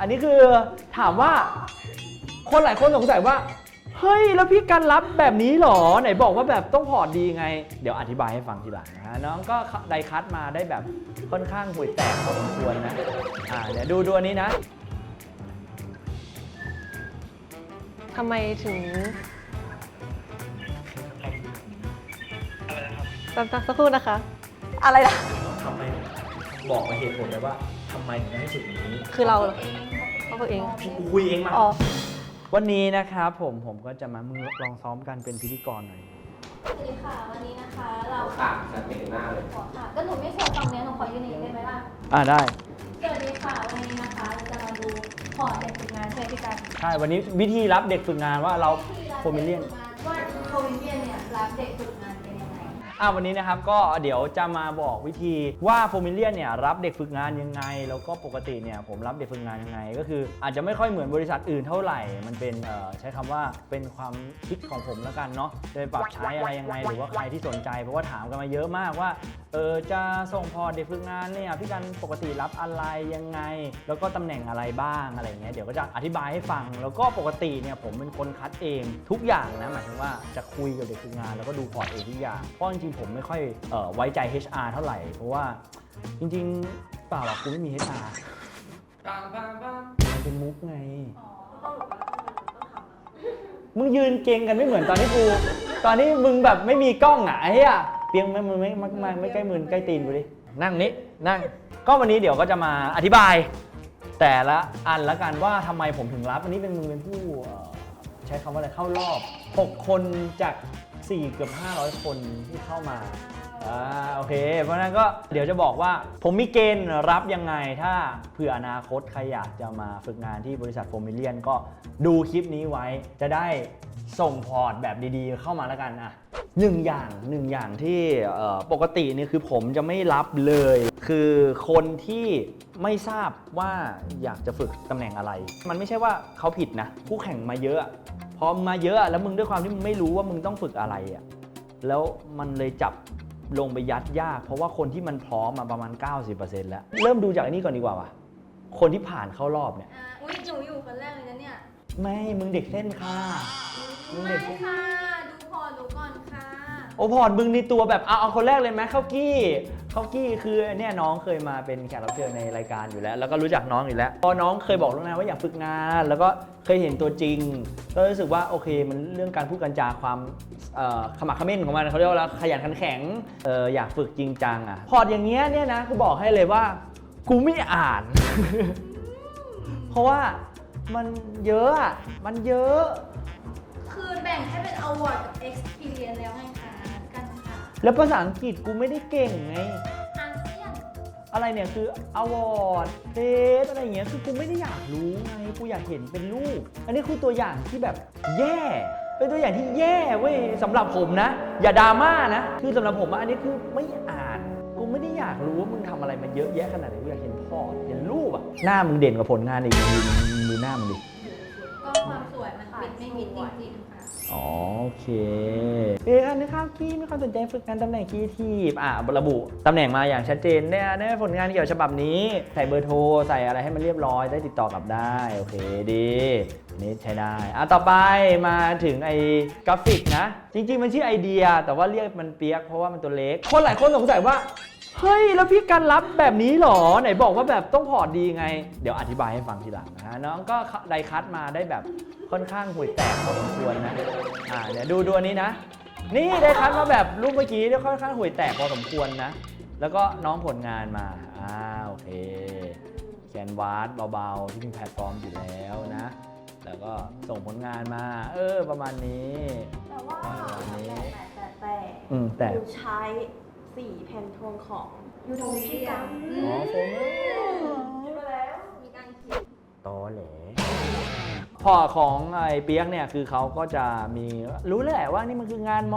อันนี้คือถามว่าคนหลายคนสงสัยว่า เฮ้ย แล้วพี่กันรับแบบนี้เหรอ ไหนบอกว่าแบบต้องพอร์ตดีไง เดี๋ยวอธิบายให้ฟังทีหลังนะฮะน้องก็ไดคัตมาได้แบบค่อนข้างห่วยแตกพอสมควรนะ อ่าเดี๋ยวดูดูอันนี้นะ ทำไมถึงแป๊บๆสักครู่นะคะ อะไรนะ ทำไมบอกมาเหตุผลเลยว่า ทำไมถึงให้ฝึกอย่างนี้ คือเราเขาตัวเองกูคุยเองมา อ๋อวันนี้นะครับผมผมก็จะมามือลองซ้อมกันเป็นพิธีกรหน่อยสวัสดีค่ะ วันนี้นะคะ เราค่ะฉันไม่เห็นหน้าเลยขอค่ะ ก็หนูไม่โชว์ฟังเนี้ยหนูขอยืนอย่างนี้ได้ไหมล่ะ อ่าได้สวัสดีค่ะ วันนี้นะคะเราจะมาดูพอร์ตเด็กฝึกงานใช่ไหมพี่กันใช่วันนี้วิธีรับเด็กฝึกงานว่าเราโฟมิเลียน ว่าโฟมิเลียนเนี่ยรับเด็กฝึกงานเป็นยังไง อ่าวันนี้นะครับก็เดี๋ยวจะมาบอกวิธีว่าโฟมิเลียนเนี่ยรับเด็กฝึกงานยังไง แล้วก็ปกติเนี่ยผมรับเด็กฝึกงานยังไง ก็คืออาจจะไม่ค่อยเหมือนบริษัทอื่นเท่าไหร่ มันเป็นเอ่อใช้คำว่าเป็นความคิดของผมแล้วกันเนาะจะไปปรับใช้อะไรยังไง หรือว่าใครที่สนใจเพราะว่าถามกันมาเยอะมากว่าเออจะส่งพอเด็กฝึกงานเนี่ยพี่กันปกติรับอะไรยังไง แล้วก็ตำแหน่งอะไรบ้างอะไรเงี้ยเดี๋ยวก็จะอธิบายให้ฟัง แล้วก็ปกติเนี่ยผมเป็นคนคัดเองทุกอย่างนะหมายถึงว่าจะคุยกับเด็กฝึกงาน แล้วก็ดูพอร์ตเองทุกอย่างเพราะจริงผมไม่ค่อยเออไว้ใจ HR เท่าไหร่ เพราะว่าจริงๆเปล่าหรอกกูไม่มี HR ปังปังปังมันเป็นมุกไง มึงยืนเก่งกันไม่เหมือนตอนที่กู ตอนนี้มึงแบบไม่มีกล้องอะไอ้เหี้ยเปียงไม่มือไม่ไม่ไม่ไม่ใกล้มือใกล้ตีนกูดิ นั่งนี้นั่ง ก็วันนี้เดี๋ยวก็จะมาอธิบาย แต่ละอันละกันว่าทำไมผมถึงรับ อันนี้เป็นมึงเป็นผู้เอ่อใช้คำว่าอะไรเข้ารอบ 6 คนจาก 4 เกือบ 500 คนที่เข้ามาอ่าโอเค เพราะฉะนั้นก็เดี๋ยวจะบอกว่า ผมมีเกณฑ์รับยังไงถ้าเผื่ออนาคตใครอยากจะมาฝึกงานที่บริษัทโฟมิเลียนก็ดูคลิปนี้ไว้จะได้ส่งพอร์ตแบบดีๆ เข้ามาแล้วกันอะหนึ่งอย่างหนึ่งอย่างที่ปกตินี่คือผมจะไม่รับเลย คือคนที่ไม่ทราบว่าอยากจะฝึกตำแหน่งอะไร มันไม่ใช่ว่าเขาผิดนะคู่แข่งมาเยอะ พอมาเยอะแล้วมึงด้วยความที่มึงไม่รู้ว่ามึงต้องฝึกอะไรอะแล้วมันเลยจับลงไปยัดยาก เพราะว่าคนที่มันพร้อมมาประมาณ 90%แล้ว เริ่มดูจากอันนี้ก่อนดีกว่าว่ะคนที่ผ่านเข้ารอบเนี่ย อ่าอุ้ยหนูอยู่คนแรกเลยนะเนี่ยไม่ มึงเด็กเส้นค่ะ มึงไม่เด็กเส้นค่ะ ดูพอร์ตดูก่อนค่ะ โอพอร์ตมึงในตัวแบบเอาเอาคนแรกเลยไหมเข้ากี้ เข้ากี้คือเนี่ยน้องเคยมาเป็นแขกรับเชิญในรายการอยู่แล้ว แล้วก็รู้จักน้องอยู่แล้ว พอน้องเคยบอกแล้วนะว่าอยากฝึกงาน แล้วก็เคยเห็นตัวจริง ก็รู้สึกว่าโอเคมันเรื่องการพูดกันจาความขมักขม้นของมันเขาเรียกว่าขยันขันแข็งอออยากฝึกจริงจังอะพอร์ตอย่างเงี้ยเนี่ยนะกูบอกให้เลยว่ากูไม่อ่าน เพราะว่ามันเยอะอะมันเยอะ คือแบ่งให้เป็น award กับ experience แล้วไง แล้วภาษาอังกฤษกูไม่ได้เก่งไง อาเซียนอะไรเนี่ยคืออวอร์ดเฟสอะไรอย่างเงี้ยคือกูไม่ได้อยากรู้ไงกูอยากเห็นเป็นรูป อันนี้คือตัวอย่างที่แบบแย่ เป็นตัวอย่างที่แย่เว้ยสำหรับผมนะ อย่าดราม่านะ คือสำหรับผมอะอันนี้คือไม่อ่าน กูไม่ได้อยากรู้ว่ามึงทำอะไรมาเยอะแยะขนาดไหนกูอยากเห็นพอร์ตเห็นรูปอะหน้ามึงเด่นกว่าผลงานอีกมึงดูมึงดูหน้ามึงดิ ก็ความสวยมันปิดไม่มิดจริงๆค่ะ อ๋อโอเคเอออันนี้ข้าวกี้มีความสนใจฝึกงานตำแหน่งคีทีฟอะระบุตำแหน่งมาอย่างชัดเจนเนี่ยได้ผลงานเกี่ยวฉบับนี้ ใส่เบอร์โทรใส่อะไรให้มันเรียบร้อยได้ติดต่อกลับได้โอเคดีอันนี้ใช้ได้อะต่อไปมาถึงไอ้กราฟิกนะ จริง ๆ มันชื่อไอเดีย แต่ว่าเรียกมันเปียกเพราะว่ามันตัวเล็ก คนหลายคนสงสัยว่าเฮ้ย แล้วพี่กันรับแบบนี้หรอ ไหนบอกว่าแบบต้องพอร์ตดีไง เดี๋ยวอธิบายให้ฟังทีหลังนะฮะน้องก็ไดคัตมาได้แบบ ค่อนข้างห่วยแตกพอสมควรนะ อ่าเดี๋ยวดูดูอันนี้นะ นี่ได้คัดมาแบบรูปเมื่อกี้เนี่ยค่อนข้างห่วยแตกพอสมควรนะ แล้วก็น้องผลงานมา อ่าโอเค แคนวาสเบาๆ ที่มีแพลตฟอร์มอยู่แล้วนะ แล้วก็ส่งผลงานมา เออ ประมาณนี้ แต่ว่าประมาณนี้แต่แต่อืมแต่หนูใช้สีแพนโทนของยูโทมิกันอ๋อโฟมมาแล้วมี พอของไอ้เปียกเนี่ยคือเขาก็จะมีรู้แหละว่านี่มันคืองานม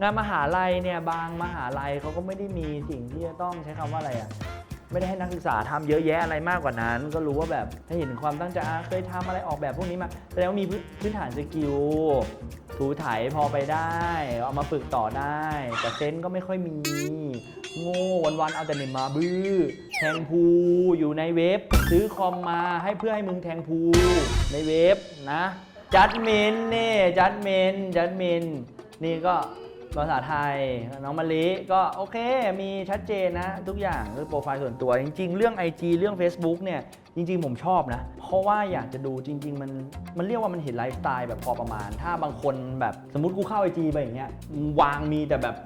งานมหาลัยเนี่ยบางมหาลัยเขาก็ไม่ได้มีสิ่งที่จะต้องใช้คำว่าอะไรอะไม่ได้ให้นักศึกษาทำเยอะแยะอะไรมากกว่านั้น ก็รู้ว่าแบบถ้าเห็นความตั้งใจเคยทำอะไรออกแบบพวกนี้มาแสดงว่ามีพื้นฐานสกิล ถูถ่ายพอไปได้ เอามาฝึกต่อได้ แต่เซนก็ไม่ค่อยมี โง่วันๆเอาแต่เน็ตมาบื้อ แทงพูอยู่ในเว็บ ซื้อคอมมาให้เพื่อให้มึงแทงพูในเว็บนะ จัดเมนนี่จัดเมนจัดเมนนี่ก็ภาษาไทย น้องมะลิก็โอเค มีชัดเจนนะ ทุกอย่างคือโปรไฟล์ส่วนตัว จริง ๆ เรื่อง IG เรื่อง Facebook เนี่ย จริงๆ ผมชอบนะ เพราะว่าอยากจะดูจริง ๆ มันมันเรียกว่ามันเห็นไลฟ์สไตล์แบบพอประมาณ ถ้าบางคนแบบสมมติกูเข้า IG ไปอย่างเงี้ยวางมีแต่แบบ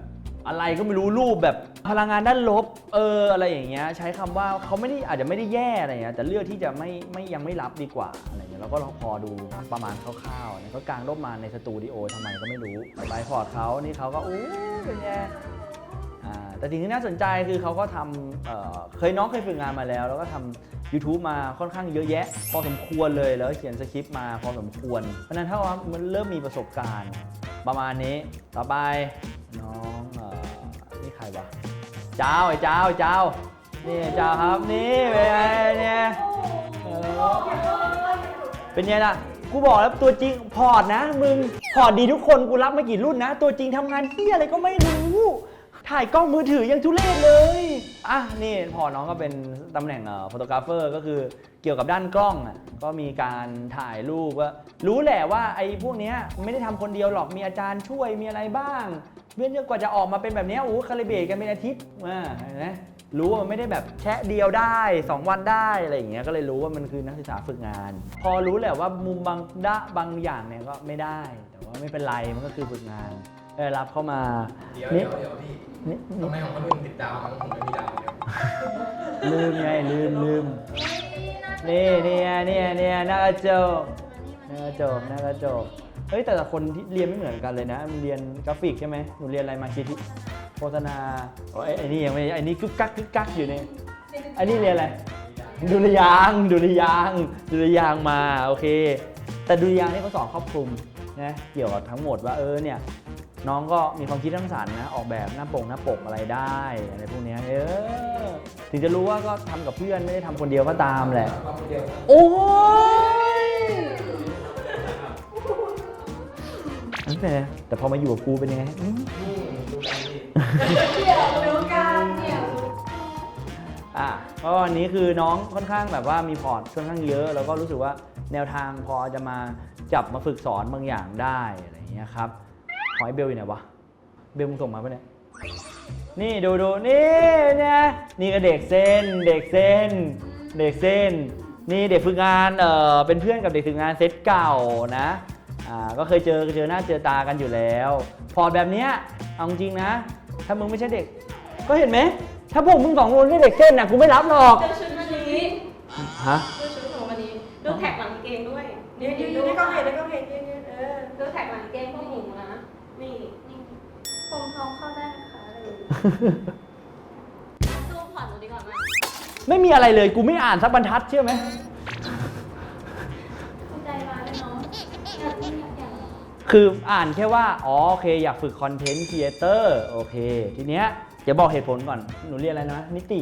อะไรก็ไม่รู้รูปแบบพลังงานด้านลบ เอออะไรอย่างเงี้ยใช้คำว่าเขาไม่ได้อาจจะไม่ได้แย่อะไรเงี้ยแต่เลือกที่จะไม่ไม่ยังไม่รับดีกว่าอะไรเงี้ยเราก็ลองพอดูประมาณคร่าวๆเนี่ยเขากางร่มมาในสตูดิโอทำไมก็ไม่รู้ไลฟ์พอร์ตเขานี่เขาก็อู้เป็นไง แต่สิ่งที่น่าสนใจคือเขาก็ทำเอ่อเคยน้องเคยฝึกงานมาแล้ว แล้วก็ทำ YouTube มาค่อนข้างเยอะแยะ พอสมควรเลยแล้วเขียนสคริปต์มาพอสมควร เพราะฉะนั้นถ้าว่ามันเริ่มมีประสบการณ์ประมาณนี้ต่อไปน้องเอ่อนี่ใครวะเจ้าไอ้เจ้าเจ้านี่เจ้าครับนี่เป็นไงเนี่ยเออเป็นไงล่ะกูบอกแล้วตัวจริงพอร์ตนะ มึงพอร์ตดีทุกคนกูรับมากี่รุ่นนะ ตัวจริงทำงานที่อะไรก็ไม่รู้ ถ่ายกล้องมือถือยังทุเรศเลย อะ นี่พอน้องก็เป็นตำแหน่งเอ่อฟโตกราฟเฟอร์ก็คือเกี่ยวกับด้านกล้องอะก็มีการถ่ายรูปว่ารู้แหละว่าไอ้พวกเนี้ยไม่ได้ทำคนเดียวหรอกมีอาจารย์ช่วยมีอะไรบ้างเพื่อนกว่าจะออกมาเป็นแบบเนี้ยโอ้คาลิเบรตกันเป็นอาทิตย์อ่าเห็นไหมรู้ว่ามันไม่ได้แบบแชะเดียวได้ 2 วันได้อะไรอย่างเงี้ยก็เลยรู้ว่ามันคือนักศึกษาฝึกงาน พอรู้แหละว่ามุมบางด้าบางอย่างเนี่ยก็ไม่ได้ แต่ว่าไม่เป็นไรมันก็คือฝึกงานได้รับเข้ามา เดี๋ยวเดี๋ยวเดี๋ยวพี่ ทำไมของคนอื่นติดดาวของผมไม่มีดาวเดียวลืมไงลืมลืมนี่เนี่ยเนี่ยเนี่ยหน้ากระจกหน้ากระจกหน้ากระจกเฮ้ยแต่ละคนที่เรียนไม่เหมือนกันเลยนะมึงเรียนกราฟิกใช่ไหมหนูเรียนอะไรมาคิดโฆษณาโอ้ยไอ้นี่ยังไม่ไอ้นี่กึกกักกึกกักอยู่เนี่ยไอ้นี่เรียนอะไรดุริยางค์ดุริยางค์ดุริยางค์มาโอเค แต่ดุริยางค์นี่เขาสอนครอบคลุมนะเกี่ยวกับทั้งหมดว่าเออเนี่ย น้องก็มีความคิดสร้างสรรค์นะออกแบบหน้าปกหน้าปกอะไรได้อะไรพวกเนี้ยเออถึงจะรู้ว่าก็ทำกับเพื่อนไม่ได้ทำคนเดียวก็ตามแหละเราคนเดียวโอ้ยนั่นแต่แต่พอมาอยู่กับกูเป็นยังไงอืมดูกันพี่เดี๋ยวดูกันเดี๋ยวอะเพราะวันนี้คือน้องค่อนข้างแบบว่ามีพอร์ตค่อนข้างเยอะ แล้วก็รู้สึกว่าแนวทางพอจะมาจับมาฝึกสอนบางอย่างได้อะไรอย่างเงี้ยครับ ขอให้เบลอยู่ไหนวะ เบลมึงส่งมาปะเนี่ย นี่ดูดูนี่เนี่ยนี่ก็เด็กเส้น เด็กเส้น เด็กเส้น นี่เด็กฝึกงานเออเป็นเพื่อนกับเด็กฝึกงานเซตเก่านะ อ่า ก็เคยเจอเจอหน้าเจอตากันอยู่แล้ว พอร์ตแบบเนี้ย เอาจริงนะ ถ้ามึงไม่ใช่เด็ก ก็เห็นไหม ถ้าพวกมึงสองคนไม่เด็กเส้นน่ะกูไม่รับหรอกดูชุดวันนี้ฮะดูชุดของวันนี้ดูแท็กหลังกางเกงด้วยยืนยืนยืนดูให้กล้ก็องเห็เห็นนให้กล้องเห็นยืนยืน ดูผ่อนดีกว่าไหมไม่มีอะไรเลย กูไม่อ่านสักบรรทัดเชื่อไหมคุณใจร้ายเลยเนาะอยากอยากอยากคืออ่านแค่ว่า อ๋อ โอเค อยากฝึกคอนเทนต์ครีเอเตอร์ โอเค ทีเนี้ยจะบอกเหตุผลก่อน หนูเรียนอะไรนะ นิติ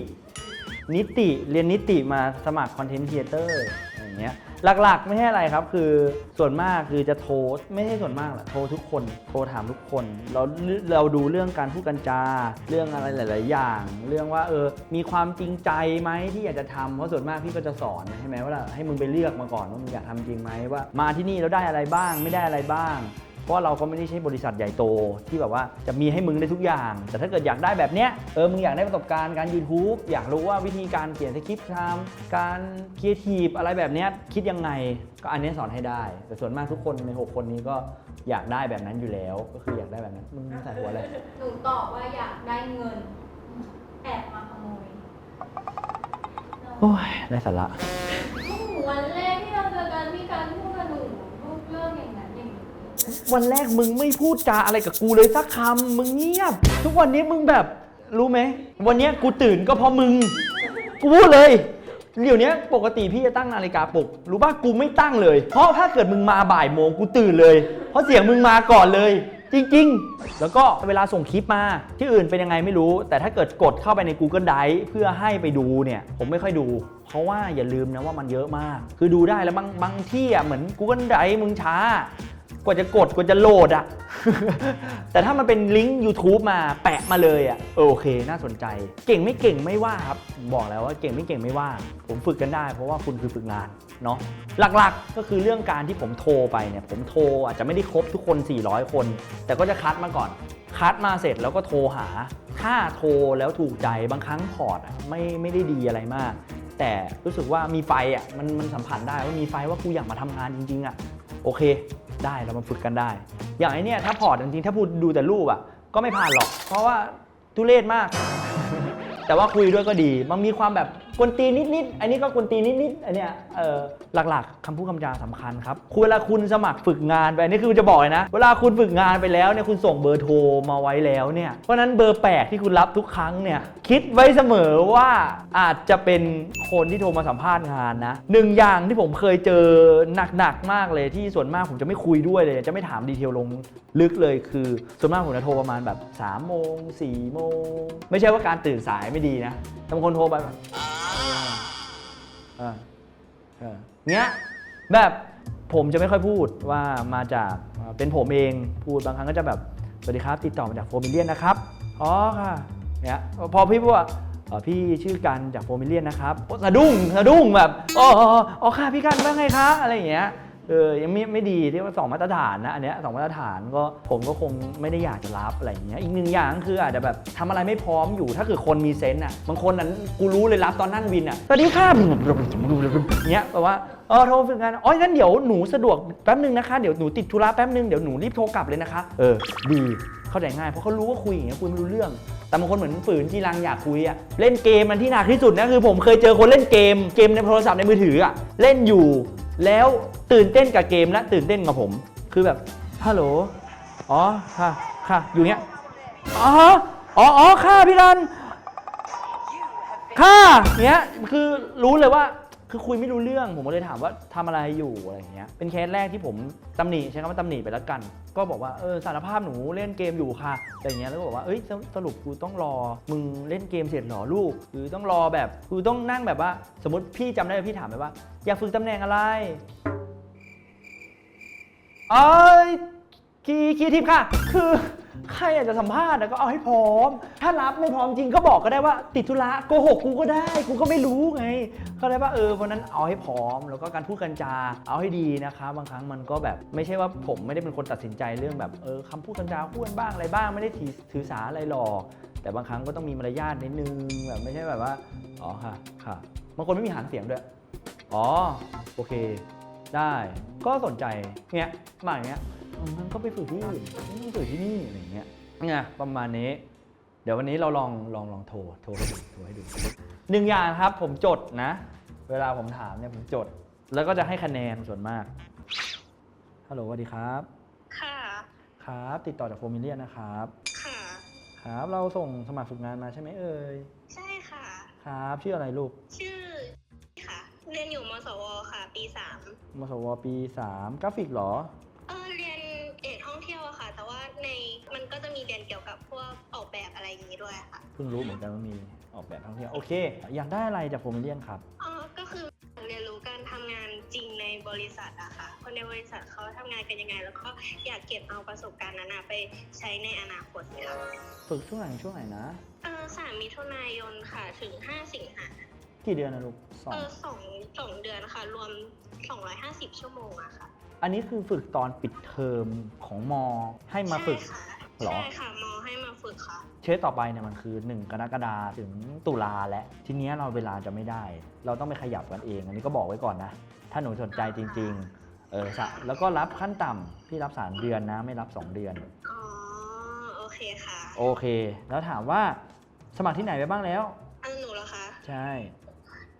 นิติ เรียนนิติมาสมัครคอนเทนต์ครีเอเตอร์อย่างเงี้ย หลักๆ ไม่ใช่อะไรครับ คือส่วนมากคือจะโทรไม่ใช่ส่วนมากแหละโทรทุกคนโทรถามทุกคนเราเราดูเรื่องการพูดกันจา เรื่องอะไรหลาย ๆ อย่าง เรื่องว่าเออมีความจริงใจไหมที่อยากจะทำเพราะส่วนมากพี่ก็จะสอนใช่ไหมว่าให้มึงไปเลือกมาก่อนว่ามึงอยากทำจริงไหมว่า มาที่นี่แล้วได้อะไรบ้างไม่ได้อะไรบ้าง เพราะเราก็ไม่ได้ใช่บริษัทใหญ่โตที่แบบว่าจะมีให้มึงได้ทุกอย่าง แต่ถ้าเกิดอยากได้แบบเนี้ยเออมึงอยากได้ประสบการณ์การ YouTube อยากรู้ว่าวิธีการเขียนสคริปต์ทำการครีเอทีฟอะไรแบบเนี้ยคิดยังไงก็อันนี้สอนให้ได้ แต่ส่วนมากทุกคนใน 6 คนนี้ก็อยากได้แบบนั้นอยู่แล้ว ก็คืออยากได้แบบนั้นมึงใส่หัวอะไรหนูตอบว่าอยากได้เงิน แอบมาขโมยโอ้ยได้สาระ วันแรกมึงไม่พูดจาอะไรกับกูเลยสักคำมึงเงียบ ทุกวันนี้มึงแบบรู้ไหม วันนี้กูตื่นก็เพราะมึง กูพูดเลยเดี๋ยวนี้ปกติพี่จะตั้งนาฬิกาปลุก รู้ป่ะกูไม่ตั้งเลย เพราะถ้าเกิดมึงมาบ่ายโมงกูตื่นเลย เพราะเสียงมึงมาก่อนเลยจจริง ๆ แล้วก็เวลาส่งคลิปมา ที่อื่นเป็นยังไงไม่รู้ แต่ถ้าเกิดกดเข้าไปใน Google Drive เพื่อให้ไปดูเนี่ย ผมไม่ค่อยดู เพราะว่าอย่าลืมนะว่ามันเยอะมาก คือดูได้แล้วบางบางที่อะเหมือน Google Drive มึงช้า กว่าจะกดกว่าจะโหลดอะ แต่ถ้ามันเป็นลิงก์ YouTube มาแปะมาเลยอะโอเค น่าสนใจ เก่งไม่เก่งไม่ว่าครับ บอกแล้วว่าเก่งไม่เก่งไม่ว่า ผมฝึกกันได้ เพราะว่าคุณคือฝึกงานเนาะหลักๆก็คือเรื่องการที่ผมโทรไปเนี่ยผมโทรอาจจะไม่ได้ครบทุกคน 400 คน แต่ก็จะคัดมาก่อน คัดมาเสร็จแล้วก็โทรหา ถ้าโทรแล้วถูกใจบางครั้งพอร์ตอะไม่ไม่ได้ดีอะไรมาก แต่รู้สึกว่ามีไฟอะมันมันสัมผัสได้ว่ามีไฟว่ากูอยากมาทำงานจริงๆอะโอเค ได้เรามาฝึกกันได้ อย่างไอเนี้ยถ้าพอร์ตจริงๆถ้าพูดดูแต่รูปอะก็ไม่ผ่านหรอก เพราะว่าทุเรศมาก แต่ว่าคุยด้วยก็ดี มันมีความแบบ กวนตีนนิดๆ อันนี้ก็กวนตีนนิดๆ อันเนี้ยเออหลักๆคำพูดคำจาสำคัญครับคุณเวลาคุณสมัครฝึกงานไปอันนี้คือจะบอกเลยนะ เวลาคุณฝึกงานไปแล้วเนี่ยคุณส่งเบอร์โทรมาไว้แล้วเนี่ย เพราะนั้นเบอร์แปลกที่คุณรับทุกครั้งเนี่ยคิดไว้เสมอว่าอาจจะเป็นคนที่โทรมาสัมภาษณ์งานนะหนึ่งอย่างที่ผมเคยเจอหนักๆ มากเลยที่ส่วนมากผมจะไม่คุยด้วยเลย จะไม่ถามดีเทลลงลึกเลยคือ ส่วนมากผมจะโทรประมาณแบบ3โมง4โมงไม่ใช่ว่าการตื่นสายไม่ดีนะบางคนโทรไปแบบ ออเออเนี้ยแบบผมจะไม่ค่อยพูดว่ามาจากเป็นผมเองพูดบางครั้งก็จะแบบสวัสดีครับติดต่อมาจากโฟมิเลียนนะครับอ๋อค่ะเนี้ยพอพี่พูดว่าพี่ชื่อกันจากโฟมิเลียนนะครับสะดุ้งสะดุ้งแบบอ๋ออ๋ออ๋อค่ะพี่กันว่าไงคะอะไรอย่างเงี้ย เออยังไม่ไม่ดีที่ว่าสองมาตรฐานนะอันเนี้ยสองมาตรฐานก็ผมก็คงไม่ได้อยากจะรับอะไรอย่างเงี้ยอีกหนึ่งอย่างคืออาจจะแบบทำอะไรไม่พร้อมอยู่ถ้าคือคนมีเซนส์อะบางคนนั้นกูรู้เลยรับตอนนั่งวินอะสวัสดีค่ะเงี้ยแปลว่าเออโทรฝึกงานอ๋องั้นเดี๋ยวหนูสะดวกแป๊บนึงนะคะเดี๋ยวหนูติดธุระแป๊บนึงเดี๋ยวหนูรีบโทรกลับเลยนะคะเออดีเข้าใจง่ายเพราะเขารู้ว่าคุยอย่างเงี้ยคุยไม่รู้เรื่อง แต่บางคนเหมือนฝืนจีรังอยากคุยอะเล่นเกมมันที่หนักที่สุดนะคือผมเคยเจอคนเล่นเกมเกมในโทรศัพท์ในมือถืออะเล่นอยู่ แล้วตื่นเต้นกับเกมและตื่นเต้นกับผม คือแบบฮัลโหลอ๋อค่ะค่ะอยู่เนี้ยอ๋ออ๋อค่ะพี่รันค่ะเนี้ยคือรู้เลยว่า คือคุยไม่รู้เรื่องผมก็เลยถามว่าทำอะไรอยู่อะไรเงี้ยเป็นเคสแรกที่ผมตำหนิใช้คำว่าตำหนิไปแล้วกัน ก็บอกว่าเออสารภาพหนูเล่นเกมอยู่ค่ะอะไรอย่างเงี้ยแล้วก็บอกว่าเอ้ยสรุปกูต้องรอมึงเล่นเกมเสร็จหรอลูกหรือต้องรอแบบกูต้องนั่งแบบว่า สมมติพี่จำได้พี่ถามไปว่า อยากฝึกตำแหน่งอะไรเอ้ยคีคีทีมค่ะ คือ ใครอยากจะสัมภาษณ์อะก็เอาให้พร้อม ถ้ารับไม่พร้อมจริงก็บอกก็ได้ว่าติดธุระโกหกกูก็ได้ กูก็ไม่รู้ไง เขาได้ว่าเออวันนั้นเอาให้พร้อม แล้วก็การพูดกันจาเอาให้ดีนะคะบางครั้งมันก็แบบไม่ใช่ว่าผมไม่ได้เป็นคนตัดสินใจเรื่องแบบเออคำพูดกันจาพูดบ้างอะไรบ้างไม่ได้ถือถือสาอะไรหรอกแต่บางครั้งก็ต้องมีมารยาทนิดนึงแบบไม่ใช่แบบว่าอ๋อค่ะค่ะบางคนไม่มีหางเสียงด้วยอ๋อโอเค ได้ ก็สนใจเงี้ยมาอย่างเงี้ยอืมงั้นก็ไปฝึกที่อื่นไม่ต้องฝึกที่นี่อะไรอย่างเงี้ยไงประมาณนี้ เดี๋ยววันนี้เราลองลองลองโทรโทรให้ดูโทรให้ดูหนึ่งอย่างครับผมจดนะ เวลาผมถามเนี่ยผมจด แล้วก็จะให้คะแนนส่วนมากฮัลโหลสวัสดีครับ ค่ะ ครับ ติดต่อจากโฟมิเลียนะครับ ค่ะ ครับ เราส่งสมัครฝึกงานมาใช่ไหมเอ่ย ใช่ค่ะ ครับ ชื่ออะไรลูก ชื่อค่ะเรี ยนอยู่มสวค่ะ ปีสามมสวปี3กราฟิกเหรอ เออเรียนเอกท่องเที่ยวอะค่ะ แต่ว่าในมันก็จะมีเรียนเกี่ยวกับพวกออกแบบอะไรอย่างนี้ด้วยค่ะเพิ่งรู้เหมือนกันว่ามีออกแบบท่องเที่ยวโอเค อยากได้อะไรจากโฟมิเลียนครับ อ๋อก็คือเรียนรู้การทำงานจริงในบริษัทอะค่ะ คนในบริษัทเขาทำงานกันยังไง แล้วก็อยากเก็บเอาประสบการณ์นั้นอะไปใช้ในอนาคตค่ะฝึกช่วงไหนช่วงไหนนะ เออสามมิถุนายนค่ะถึงห้าสิงหา กี่เดือนนะลูกสอเองอสองสองเดือนค่ะ รวม 250 ชั่วโมงอะค่ะอันนี้คือฝึกตอนปิดเทอมของมอให้มาฝึก ใช่ค่ะเหรอ ใช่ค่ะมอให้มาฝึกค่ะ เชสต่อไปเนี่ยมันคือ 1 กรกฎาคมถึงตุลาและ ทีเนี้ยเราเวลาจะไม่ได้ เราต้องไปขยับกันเอง อันนี้ก็บอกไว้ก่อนนะ ถ้าหนูสนใจจริง ๆ เออสะแล้วก็รับขั้นต่ำพี่รับ 3 เดือนนะ ไม่รับ 2 เดือน อ๋อ โอเคค่ะ โอเค แล้วถามว่าสมัครที่ไหนไปบ้างแล้ว อันหนูเหรอคะ ใช่เ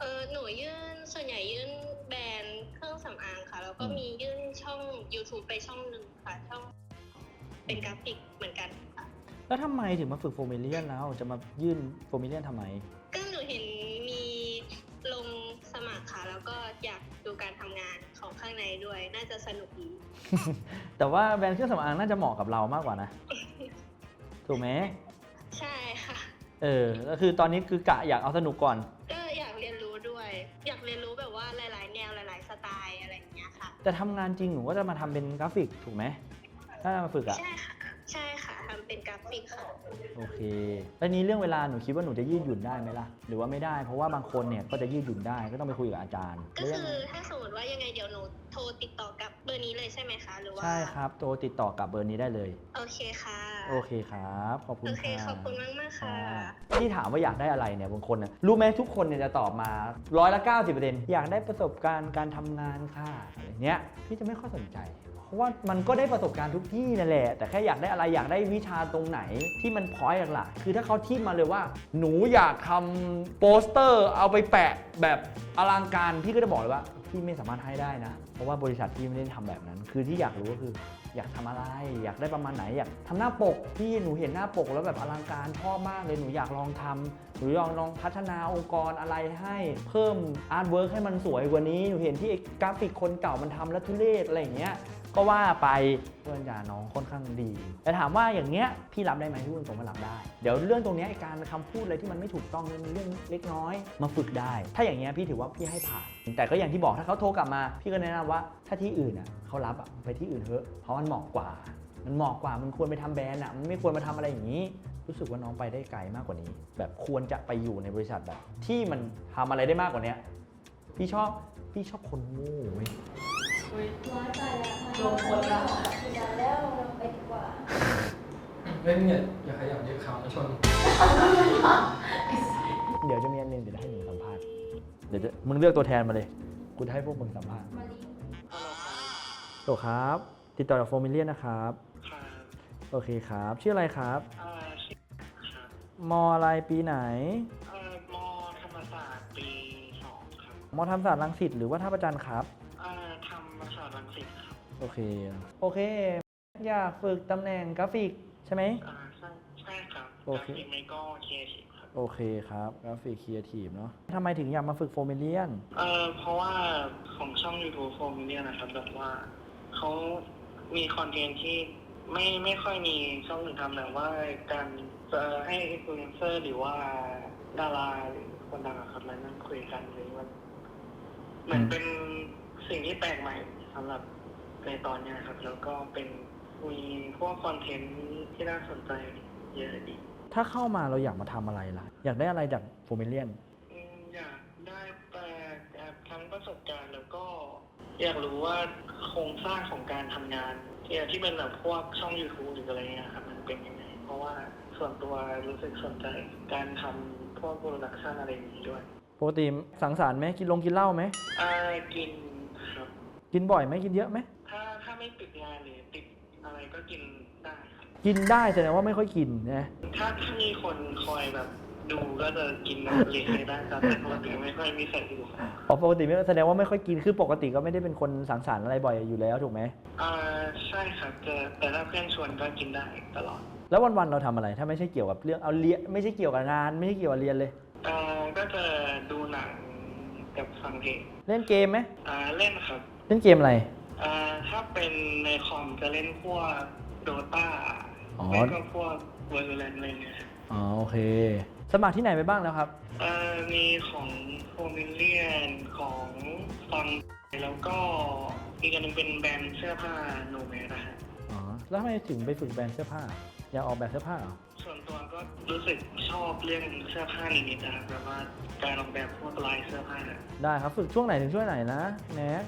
ออหนูยื่นส่วนใหญ่ยื่นแบรนด์เครื่องสำอางค่ะ แล้วก็อืมมียื่นช่อง YouTube ไปช่องหนึ่งค่ะ ช่อง เป็นกราฟิกเหมือนกันค่ะ แล้วทำไมถึงมาฝึกโฟมิเลียนแล้วจะมายื่นโฟมิเลียนทำไม ก็หนูเห็นมีลงสมัครค่ะ แล้วก็อยากดูการทำงานของข้างางในด้วย น่าจะสนุกดี แต่ว่าแบรนด์เครื่องสำอางน่าจะเหมาะกับเรามากกว่านะ ถูกไหม ใช่ค่ะ เออก็คือตอนนี้คือกะอยากเอาสนุกก่อน แต่ทำงานจริงหนูก็จะมาทำเป็นกราฟิกถูกไหมถ้ามาฝึกอะ ใช่ค่ะ ใช่ค่ะทำเป็นกราฟิกค่ะ โอเค แล้วนี้เรื่องเวลาหนูคิดว่าหนูจะยืดหยุ่นได้ไหมล่ะ หรือว่าไม่ได้ เพราะว่าบางคนเนี่ยก็จะยืดหยุ่นได้ก็ต้องไปคุยกับอาจารย์ก็เรื่องคือถ้าสมมติว่ายังไงเดี๋ยวหนูโทรติดต่อกับเบอร์นี้เลยใช่ไหมคะหรือว่าใช่ครับโทรติดต่อกับเบอร์นี้ได้เลย โอเคค่ะ โอเคครับ ขอบคุณโอเคค่ะขอบคุณมากมากๆค่ะ ที่ถามว่าอยากได้อะไรเนี่ยบางคนน่ะรู้ไหมทุกคนเนี่ยจะตอบมาร้อยละเก้าสิบเปอร์เซ็นต์อยากได้ประสบการณ์การทำงานค่ะอะไรเนี้ยพี่จะไม่ค่อยสนใจ เพราะว่ามันก็ได้ประสบการณ์ทุกที่นั่นแหละ แต่แค่อยากได้อะไรอยากได้วิชาตรงไหนที่มันพอยหลักๆคือถ้าเขาทิมมาเลยว่า หนูอยากทำโปสเตอร์เอาไปแปะแบบอลังการพี่ก็จะบอกเลยว่าพี่ไม่สามารถให้ได้นะ เพราะว่าบริษัทพี่ไม่ได้ทำแบบนั้น คือที่อยากรู้ก็คือ อยากทำอะไร อยากได้ประมาณไหน อยากทำหน้าปกพี่หนูเห็นหน้าปกแล้วแบบอลังการชอบมากเลยหนูอยากลองทำหนูลองลองพัฒนาองค์กรอะไรให้เพิ่มอาร์ตเวิร์กให้มันสวยกว่านี้หนูเห็นที่กราฟิกคนเก่ามันทำแล้วทุเรศอะไรอย่างเงี้ย ก็ว่าไปเพื่อนจ่าน้องค่อนข้างดี แต่ถามว่าอย่างเงี้ยพี่รับได้ไหมพี่พูดตรงมารับได้ เดี๋ยวเรื่องตรงเนี้ยการคำพูดอะไรที่มันไม่ถูกต้องเนี่ยมันเรื่องเล็กน้อย มาฝึกได้ ถ้าอย่างเงี้ยพี่ถือว่าพี่ให้ผ่าน แต่ก็อย่างที่บอกถ้าเขาโทรกลับมา พี่ก็แนะนำว่าถ้าที่อื่นอะเขารับอะไปที่อื่นเถอะเพราะมันเหมาะกว่า มันเหมาะกว่ามันควรไปทำแบรนด์อะมันไม่ควรมาทำอะไรอย่างนี้รู้สึกว่าน้องไปได้ไกลมากกว่านี้ แบบควรจะไปอยู่ในบริษัทแบบ ที่มันทำอะไรได้มากกว่านี้พี่ชอบพี่ชอบคนโง่เว้ย ร้อยใจแล้วลงคนละอย่าแล้วเราไปดีกว่า เล่นเนี่ยอย่าขยับเยอะเขามาชนเดี๋ยวจะมีอันหนึงเดี๋ยวจะให้หนูสัมภาษณ์ เดี๋ยวจะมึงเลือกตัวแทนมาเลย กูจะให้พวกมึงสัมภาษณ์มาลีโหลครับ ติดต่อจากโฟมิเลียนนะครับครับโอเคครับ ชื่ออะไรครับเอ่อชื่อครับมอะไรปีไหน เอ่อมธรรมศาสตร์ปีสองครับมธรรมศาสตร์รังสิตหรือว่าท่าประจันทร์ครับ โอเค โอเค อยากฝึกตำแหน่งกราฟิกใช่ไหม อ่าใช่ใช่ครับโอเคจากไม่ก็ครีเอทีฟครับ โอเคครับกราฟิกครีเอทีฟเนาะทำไมถึงอยากมาฝึกโฟมิเลียน เอ่อเพราะว่าของช่อง YouTube โฟมเนี่ยนะครับ แบบว่าเขามีคอนเทนต์ที่ไม่ไม่ค่อยมีช่องอื่นทำแบบว่าการจะให้อินฟลูเอนเซอร์หรือว่าดาราหรือคนดังอะครับมานั่งคุยกันหรือว่าเหมือนเป็นสิ่งที่แปลกใหม่สำหรับ ในตอนเนี้ยครับ แล้วก็เป็นมีพวกคอนเทนต์ที่น่าสนใจเยอะดีถ้าเข้ามาเราอยากมาทำอะไรล่ะ อยากได้อะไรจากโฟมิเลียน อืมอยากได้แปลทั้งประสบการณ์แล้วก็ อยากรู้ว่าโครงสร้างของการทำงานที่ที่เป็นแบบพวกช่อง YouTube หรืออะไรเงี้ยครับมันเป็นยังไงเพราะว่าส่วนตัวรู้สึกสนใจการทำพวกโปรดักชันอะไรอย่างนี้ด้วยปกติสังสรรค์ไหมกินลงกินเหล้าไหมอ่ากินครับ กินบ่อยไหมกินเยอะไหมถ้าถ้า ไม่ติดงานหรือติดอะไรก็กินได้ครับกินได้แสดงว่าไม่ค่อยกินนะ ถ้าถ้ามีคนคอยแบบดูก็จะกินเรื่อยๆได้ครับแต่ปกติไม่ค่อยมีใครดูครับอ๋อปกติไม่แสดงว่าไม่ค่อยกินคือปกติก็ไม่ได้เป็นคนสังสรรค์อะไรบ่อยอยู่แล้วถูกไหมอ่าใช่ครับแต่แต่ถ้าเพื่อนชวนก็กินได้ตลอดแล้ววันๆเราทำอะไร ถ้าไม่ใช่เกี่ยวกับเรื่องเอาเรียนไม่ใช่เกี่ยวกับงาน ไม่ใช่เกี่ยวกับเรียนเลย อ่าก็จะดูหนังกับฟังเพลงเล่นเกมไหมอ่าเล่นครับ เล่นเกมอะไร อ่าถ้าเป็นในคอมจะเล่นพวกโดตาอ๋อไม่ก็พวกวอร์เลนอะไรเงี้ยครับอ๋อโอเค สมัครที่ไหนไปบ้างแล้วครับ อ่ามีของโฟมิเลียนของฟังแล้วก็อีกอันหนึงเป็นแบรนด์เสื้อผ้าโนเมนะฮะอ๋อ แล้วทำไมถึงไปฝึกแบรนด์เสื้อผ้า อยากออกแบบเสื้อผ้าเหรอ ส่วนตัวก็รู้สึกชอบเรื่องเสื้อผ้านิดๆนะครับแบบว่าการออกแบบพวกลายเสื้อผ้า ได้ครับ ฝึกช่วงไหนถึงช่วงไหนนะแม็ก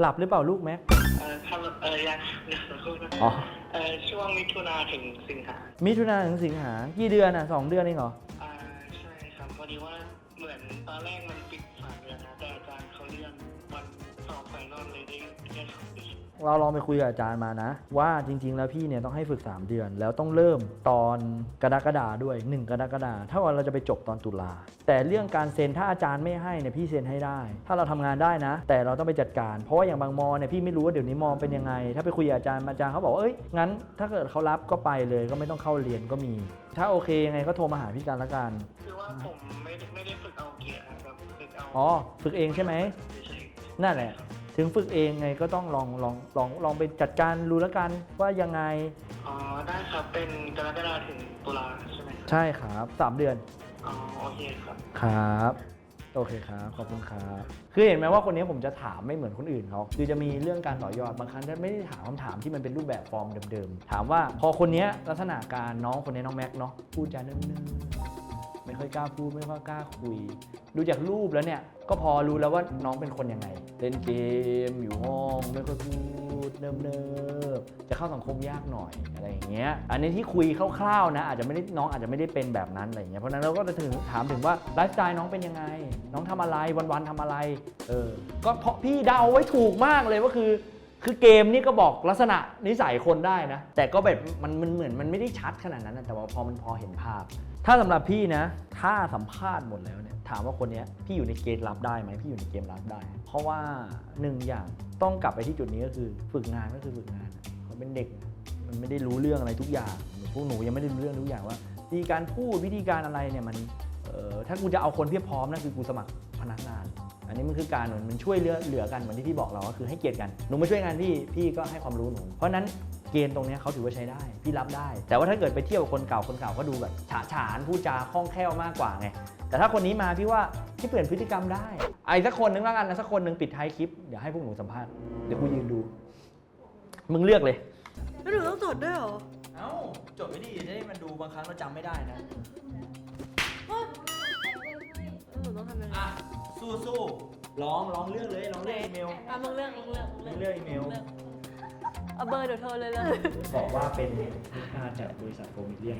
หลับหรือเปล่าลูกแม็กเอ่อถ้าเออยังเดี๋ยวสักครู่นะอ๋อ เอ่อช่วงมิถุนาถึงสิงหามิถุนาถึงสิงหา กี่เดือนอะสองเดือนเองเหรอ อ่าใช่ครับพอดีว่าเหมือนตอนแรกมันปิด เดือนเราลองไปคุยกับอาจารย์มานะ ว่าจริง ๆ แล้วพี่เนี่ยต้องให้ฝึก 3 เดือน แล้วต้องเริ่มตอนกรกฎาด้วย 1 กรกฎาถ้าวันเราจะไปจบตอนตุลาแต่เรื่องการเซ็นถ้าอาจารย์ไม่ให้เนี่ยพี่เซ็นให้ได้ ถ้าเราทำงานได้นะ แต่เราต้องไปจัดการ เพราะว่าอย่างบางมอเนี่ยพี่ไม่รู้ว่าเดี๋ยวนี้มอเป็นยังไง ถ้าไปคุยกับอาจารย์อาจารย์เขาบอกว่าเอ้ยงั้น ถ้าเกิดเขารับก็ไปเลยก็ไม่ต้องเข้าเรียนก็มี ถ้าโอเคยังไงก็โทรมาหาพี่การละกันคือว่าผมไม่ได้ไม่ได้ฝึกเอาเกียร์นะครับฝึกเอาอ๋อฝึกเองใช่ไหมใช่นั่นแหละ ถึงฝึกเองไงก็ต้องลองลองลองลองไปจัดการดูแล้วกันว่ายังไง อ๋อ ได้ครับ เป็นกรกฎาถึงตุลาใช่ไหมครับใช่ครับสามเดือน อ๋อ โอเคครับ ครับ โอเคครับ ขอบคุณครับ คือเห็นไหมว่าคนนี้ผมจะถามไม่เหมือนคนอื่นเขาคือจะมีเรื่องการต่อยอดบางครั้งจะไม่ได้ถามคำถามที่มันเป็นรูปแบบฟอร์มเดิมๆ ถามว่าพอคนนี้ลักษณะการน้องคนนี้น้องแม็กเนาะพูดจาเนิ่นๆ ไม่ค่อยกล้าพูดไม่ค่อยกล้าคุย ดูจากรูปแล้วเนี่ย ก็พอรู้แล้วว่าน้องเป็นคนยังไง เล่นเกมอยู่ห้องไม่ค่อยพูดเนิบๆจะเข้าสังคมยากหน่อยอะไรอย่างเงี้ยอันนี้ที่คุยคร่าวๆนะอาจจะไม่ได้น้องอาจจะไม่ได้เป็นแบบนั้นอะไรอย่างเงี้ยเพราะนั้นเราก็จะถึงถามถึงว่าไลฟ์สไตล์น้องเป็นยังไง น้องทำอะไรวันๆทำอะไรเออก็เพราะพี่เดาไว้ถูกมากเลยว่าคือคือเกมนี่ก็บอกลักษณะนิสัยคนได้นะ แต่ก็แบบมันมันเหมือนมันไม่ได้ชัดขนาดนั้นนะแต่ว่าพอมันพอเห็นภาพ ถ้าสำหรับพี่นะ ถ้าสัมภาษณ์หมดแล้วเนี่ยถามว่าคนนี้พี่อยู่ในเกณฑ์รับได้ไหมพี่อยู่ในเกมรับได้ เพราะว่าหนึ่งอย่างต้องกลับไปที่จุดนี้ก็คือ ฝึกงานก็คือฝึกงานมันเป็นเด็กมันไม่ได้รู้เรื่องอะไรทุกอย่างหมือนพวกหนูยังไม่ได้รู้เรื่องทุกอย่างว่าวิธีการพูดวิธีการอะไรเนี่ยมันเอ่อถ้ากูจะเอาคนเพียบพร้อมนะคือกูสมัครพนักงาน อันนี้มันคือการเหมือนมันช่วยเหลือเหลือกันเหมือนที่พี่บอกเราก็คือให้เกียรติกันหนูมาช่วยงานพี่พี่ก็ให้ความรู้หนูเพราะนั้น เกณฑ์ตรงเนี้ยเขาถือว่าใช้ได้ พี่รับได้ แต่ว่าถ้าเกิดไปเที่ยวกับคนเก่าคนเก่าก็ดูแบบฉาฉานพูดจาคล่องแคล่วมากกว่าไงแต่ถ้าคนนี้มาพี่ว่าพี่เปลี่ยนพฤติกรรมได้ไอ้สักคนนึงแล้วกันนะสักคนนึงปิดท้ายคลิปเดี๋ยวให้พวกหนูสัมภาษณ์เดี๋ยวกูยืนดู มึงเลือกเลยแล้วหนูต้องจดด้วยเหรอเอ้าจดไว้ดีจะได้มันดูบางครั้งเราจำไม่ได้นะหนูต้องทำยังไงอะสู้สู้ร้องร้องเลือกเลยร้องเลือกอีเมลอะมึงเลือกมึงเลือกมึงเลือกอีเมล เอาเบอร์เดี๋ยวโทรเลยเลยบอกว่าเป็นลูกค้าจากบริษัทโฟมิเลียน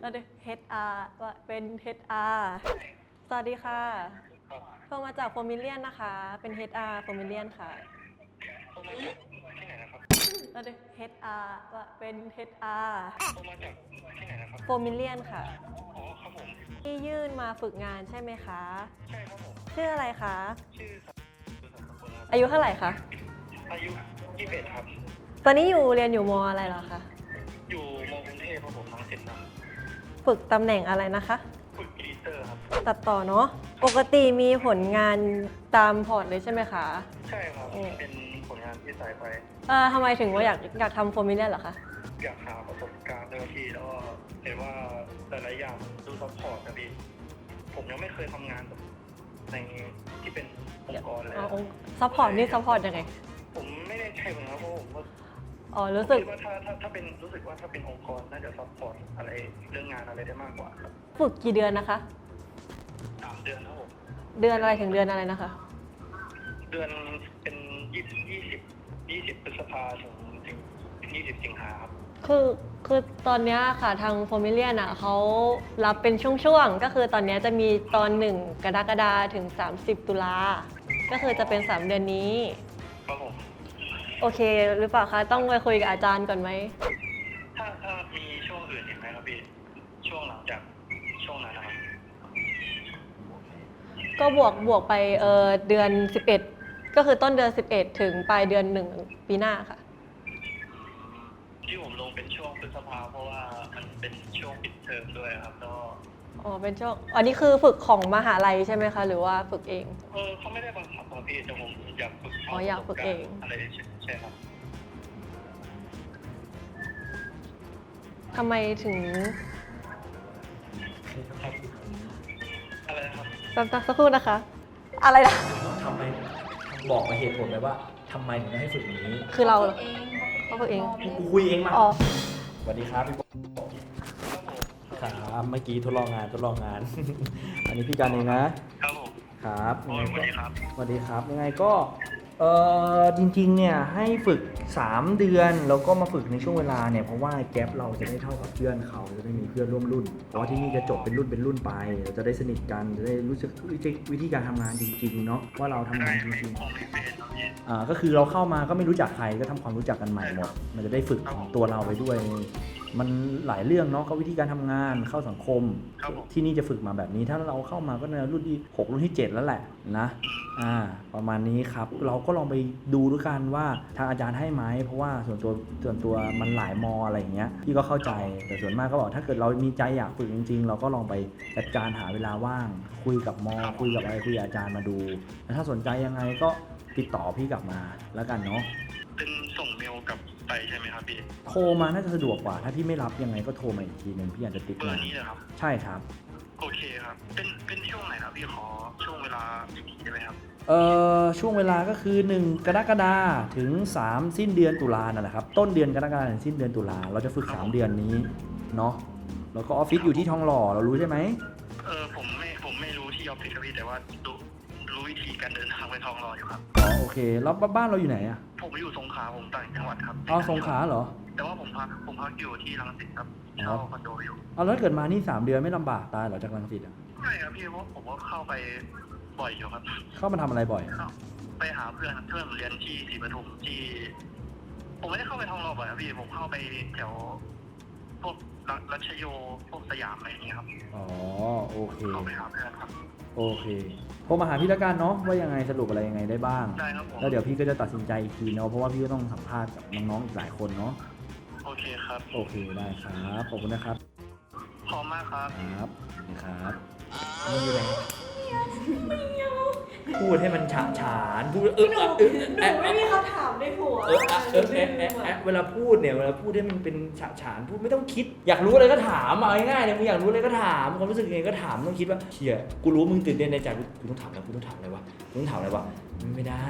แล้วเดี๋ยว HR ว่าเป็น HR สวัสดีค่ะโทรมาจากโฟมิเลียนนะคะ เป็น HR โฟมิเลียนค่ะแล้วเดี๋ยว HR ว่าเป็น HR โฟมิเลียนค่ะที่ยื่นมาฝึกงานใช่ไหมคะ ใช่ครับผม ชื่ออะไรคะ ชื่ออายุเท่าไหร่คะ อายุ21ครับต อนนี้อยู่เรียนอยู่มอะไรเหรอคะอยู่มกรุงเทพครับผมรังสิตครับฝึกตำแหน่งอะไรนะคะฝึกอีดิเตอร์ครับ ตัดต่อเนาะปกติมีผลงานตามพอร์ตเลยใช่ไหมคะ ใช่ครับ โอ้ เป็นผลงานที่ใส่ไป เอ่อทำไมถึงว่าอยากอยากทำโฟมิเลียนเหรอคะอยากหาประสบการณ์เจ้าหน้าที่แล้วก็เห็นว่าแต่ละอย่างดูซัพพอร์ตนะพี่ผมยังไม่เคยทำงานแบบในที่เป็นองค์กรเลยอ๋อองค์ซัพพอร์ตนี่ซัพพอร์ตยังไง ผมไม่แน่ใจเหมือนกันเพราะผมว่า อ๋อรู้สึก คิดว่าถ้าถ้าถ้าเป็นรู้สึกว่าถ้าเป็นองค์กรน่าจะซัพพอร์ตอะไรเรื่องงานอะไรได้มากกว่าครับฝึกกี่เดือนนะคะ สามเดือนครับผมเดือนอะไรถึงเดือนอะไรนะคะ เดือนเป็นยี่สิบยี่สิบยี่สิบพฤษภาถึงถึงยี่สิบสิงหาครับคือคือตอนเนี้ยค่ะทางโฟมิเลียนอะเขารับเป็นช่วงๆ ก็คือตอนเนี้ยจะมีตอนหนึ่งกรกฎาถึง 30 ตุลาก็คือจะเป็น 3 เดือนนี้ ครับผม โอเคหรือเปล่าคะ ต้องไปคุยกับอาจารย์ก่อนไหม ถ้าถ้ามีช่วงอื่นอีกไหมครับพี่ช่วงหลังจากช่วงนั้นนะครับก็บวกบวกไปเออเดือน 11 ก็คือต้นเดือน 11 ถึงปลายเดือน1ปีหน้าค่ะ ที่ผมลงเป็นช่วงพฤษภาเพราะว่ามันเป็นช่วงปิดเทอมด้วยครับแล้วก็ อ๋อเป็นช่วงอันนี้คือฝึกของมหาลัยใช่ไหมคะ หรือว่าฝึกเอง เออเขาไม่ได้บังคับครับพี่แต่ผมอยากฝึกอ๋ออยากฝึกเอง อะไรใช่ใช่ครับทำไมถึงอะไรนะครับแป๊บนึงสักครู่นะคะ อะไรนะทำไมบอกมาเหตุผลเลยว่าทำไมถึงให้ฝึกอย่างนี้คือเราเองเขาฝึกเอง กูคุยเองมาอ๋อ สวัสดีครับพี่โป๊ะครับผม ครับเมื่อกี้ทดลองงานทดลองงาน อันนี้พี่การเองนะครับผม ครับโอ้ยสวัสดีครับ สวัสดีครับยังไงก็เออจริงๆเนี่ยให้ฝึก 3 เดือนแล้วก็มาฝึกในช่วงเวลาเนี่ยเพราะว่าแกปเราจะได้เท่ากับเพื่อนเขาจะได้มีเพื่อนร่วมรุ่น เพราะว่าที่นี่จะจบเป็นรุ่นเป็นรุ่นไป เราจะได้สนิทกันจะได้รู้สึกวิธีการทำงานจริงๆเนาะว่าเราทำงานจริงๆผมไม่เป็นครับพี่อ่าก็คือเราเข้ามาก็ไม่รู้จักใครก็ทำความรู้จักกันใหม่หมดมันจะได้ฝึกของตัวเราไปด้วย มันหลายเรื่องเนาะก็วิธีการทำงานเข้าสังคมครับผมที่นี่จะฝึกมาแบบนี้ ถ้าเราเข้ามาก็ในรุ่นที่ 6 รุ่นที่ 7 แล้วแหละนะอ่าประมาณนี้ครับ เราก็ลองไปดูด้วยกันว่าทางอาจารย์ให้ไหมเพราะว่าส่วนตัวส่วนตัวมันหลายมออะไรอย่างเงี้ยพี่ก็เข้าใจแต่ส่วนมากก็บอกถ้าเกิดเรามีใจอยากฝึกจริง ๆ เราก็ลองไปจัดการหาเวลาว่าง คุยกับมอ คุยกับอะไรคุยกับอาจารย์มาดูแล้วถ้าสนใจยังไงก็ติดต่อพี่กลับมาแล้วกันเนาะ ไปใช่ไหมครับพี่โทรมาน่าจะสะดวกกว่า ถ้าพี่ไม่รับยังไงก็โทรมาอีกทีหนึ่งพี่อาจจะติดเบอร์งานนี้เหรอครับ ใช่ครับ โอเคครับ เป็นเป็นช่วงไหนครับพี่ขอช่วงเวลาอีกทีได้ไหมครับ เอ่อช่วงเวลาก็คือ 1 กรกฎาถึง 3 สิ้นเดือนตุลานั่นแหละครับ ต้นเดือนกรกฎาถึงสิ้นเดือนตุลาเราจะฝึก 3 เดือนนี้เนาะแล้วก็ออฟฟิศอยู่ที่ทองหล่อเรารู้ใช่ไหมเออผมไม่ผมไม่รู้ที่ออฟฟิศครับพี่แต่ว่ารู้ รู้วิธีการเดินทางไปทองหล่ออยู่ครับ อ๋อโอเคแล้วบ้านเราอยู่ไหนอะผมอยู่สงขลาผมต่างจังหวัดครับอ๋อสงขลาเหรอแต่ว่าผมพักผมพักอยู่ที่รังสิตครับเช่าคอนโดอยู่เอาแล้วถ้าเกิดมานี่3เดือนไม่ลำบากตายเหรอจากลังสิตอะใช่ครับพี่เพราะผมก็เข้าไปบ่อยอยู่ครับเข้ามาทำอะไรบ่อยเข้าไปหาเพื่อนเพื่อนเรียนที่ศรีปทุมที่ ผมไม่ได้เข้าไปทองหล่อบ่อยครับพี่ผมเข้าไปแถวพวกรัรัชโยพวกสยามอะไรอย่างเงี้ยครับ อ๋อโอเค เข้าไปหาเพื่อนครับ โอเคโทรมาหาพี่ละกันเนาะว่ายังไงสรุปอะไรยังไงได้บ้าง ได้ครับผม แล้วเดี๋ยวพี่ก็จะตัดสินใจอีกทีเนาะเพราะว่าพี่ก็ต้องสัมภาษณ์กับน้องๆอีกหลายคนเนาะโอเคครับ โอเคได้ครับขอบคุณนะครับพร้อมมากครับ ครับนะครับมึงอยู่ไหน พูดให้มันฉะฉานพูดเออเออเออแอะไม่มีคำถามในหัวเอออะเออแอะแอะแอะเวลาพูดเนี่ยเวลาพูดให้มันเป็นฉะฉานพูดไม่ต้องคิด อยากรู้อะไรก็ถามเอาง่ายๆเลยมึงอยากรู้อะไรก็ถามความรู้สึกยังไงก็ถามไม่ต้องคิดว่าเชี่ยกูรู้มึงตื่นเต้นในใจกูกูต้องถามอะไรกูต้องถามอะไรวะกูต้องถามอะไรวะไม่ได้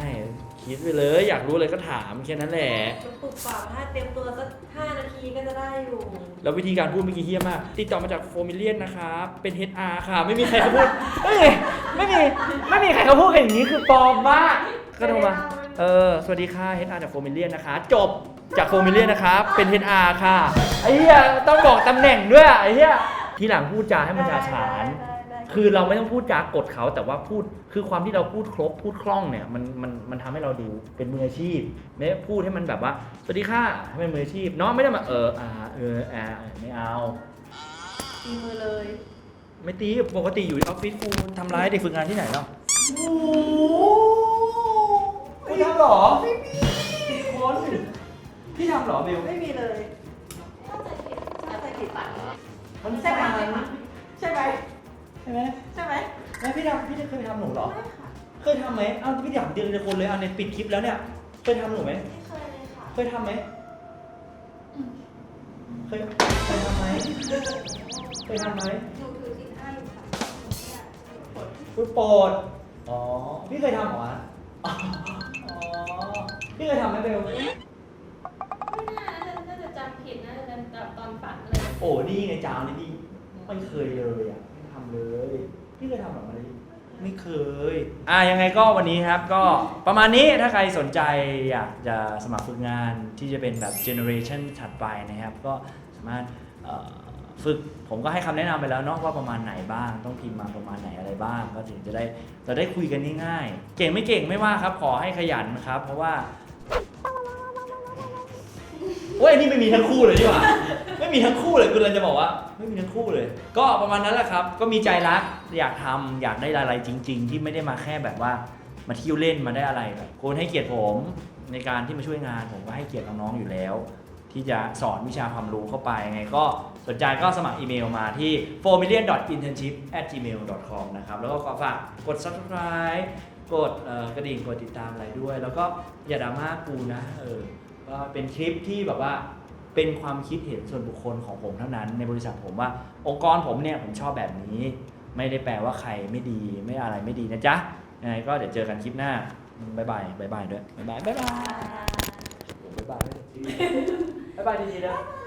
คิดไปเลย อยากรู้อะไรก็ถามแค่นั้นแหละ ปลุกปากถ้าเต็มตัวสักห้านาทีก็จะได้อยู่ แล้ววิธีการพูดเมื่อกี้เฮี้ยมาก ติดต่อมาจากโฟมิเลียนนะครับ เป็น HR ค่ะ ไม่มีใครเขาพูด ไม่มี ไม่มี ไม่มีใครเขาพูดกอย่างนี้คือปลอมมากก็โทรมา เออ สวัสดีค่ะ HR จากโฟมิเลียนนะคะ จบจากโฟมิเลียนนะครับ เป็น HR ค่ะ ไอ้เหี้ยต้องบอกตำแหน่งด้วย ไอ้เหี้ยทีหลังพูดจาให้มันฉาฉาน คือเราไม่ต้องพูดจากดเขาแต่ว่าพูด คือความที่เราพูดครบ พูดคล่องเนี่ย มัน มัน มันทำให้เราดูเป็นมืออาชีพไม่พูดให้มันแบบว่า สวัสดีค่ะ ให้มันมืออาชีพเนาะไม่ได้มา เอออ่าเอออาไม่เอา ตีมือเลย ไม่ตี ปกติอยู่ที่ออฟฟิศกูทำร้ายเด็กฝึกงานที่ไหนเนาะ โอ้กูทำหรอ ไม่มีคนพี่ทำหรอเบลไม่มีเลยเข้าใจผิดเข้าใจผิดปะมันใช่ไหมใช่ไหมใช่ไหมใช่ไหมใช่ไหมแล้วพี่ทำพี่เคยทำหนูเหรอเคยทำไหมเอ้าพี่ถามเดียวเลยคนเลยเอาในปิดคลิปแล้วเนี่ย เคยทำหนูไหม ไม่เคยเลยค่ะ เคยทำไหม เคยเคยทำไหมเคยทำไหมหนูถือสินห้าอยู่ค่ะเนี่ยผลพูดโปรด อ๋อ พี่เคยทำเหรอวะอ๋อ พี่เคยทำไหมเบล ไม่น่าน่าจะน่าจะจำผิดน่าจะจำแบบตอนฝันเลยโอ้ นี่ไงจาวนี่พี่ไม่เคยเลยอะ ไม่ทำเลย พี่เคยทำแบบอะไรไม่เคย อะยังไงก็วันนี้ครับก็ประมาณนี้ถ้าใครสนใจอยากจะสมัครฝึกงานที่จะเป็นแบบเจเนอเรชันถัดไปนะครับ ก็สามารถเอ่อฝึก ผมก็ให้คำแนะนำไปแล้วเนาะว่าประมาณไหนบ้าง ต้องพิมพ์มาประมาณไหนอะไรบ้าง ก็ถึงจะได้จะได้คุยกันง่ายๆเก่งไม่เก่งไม่ว่าครับ ขอให้ขยันครับ เพราะว่าโอ้ยนี่ไม่มีทั้งคู่เลยดีกว่าไม่มีทั้งคู่เลยคุณเลยจะบอกว่า ไม่มีทั้งคู่เลย ก็ประมาณนั้นแหละครับ ก็มีใจรักอยากทำอยากได้อะไรจริง ๆ ที่ไม่ได้มาแค่แบบว่ามาเที่ยวเล่นมาได้อะไรแบบคุณให้เกียรติผมในการที่มาช่วยงานผมก็ให้เกียรติน้องๆอยู่แล้ว ที่จะสอนวิชาความรู้เข้าไปไงก็ สนใจก็สมัครอีเมลมาที่ 4 million internship at gmail com นะครับ แล้วก็ขอฝากกด subscribe กดกระดิ่งกดติดตามอะไรด้วย แล้วก็อย่าดราม่ากูนะเออก็เป็นคลิปที่แบบว่าเป็นความคิดเห็นส่วนบุคคลของผมเท่านั้น ในบริษัทผมว่าองค์กรผมเนี่ยผมชอบแบบนี้ ไม่ได้แปลว่าใครไม่ดีไม่อะไรไม่ดีนะจ๊ะยังไงก็เดี๋ยวเจอกันคลิปหน้าบ๊ายบายบ๊ายบายด้วยบ๊ายบายบ๊ายบายบายบายด้วยบ๊ายบายดีๆนะ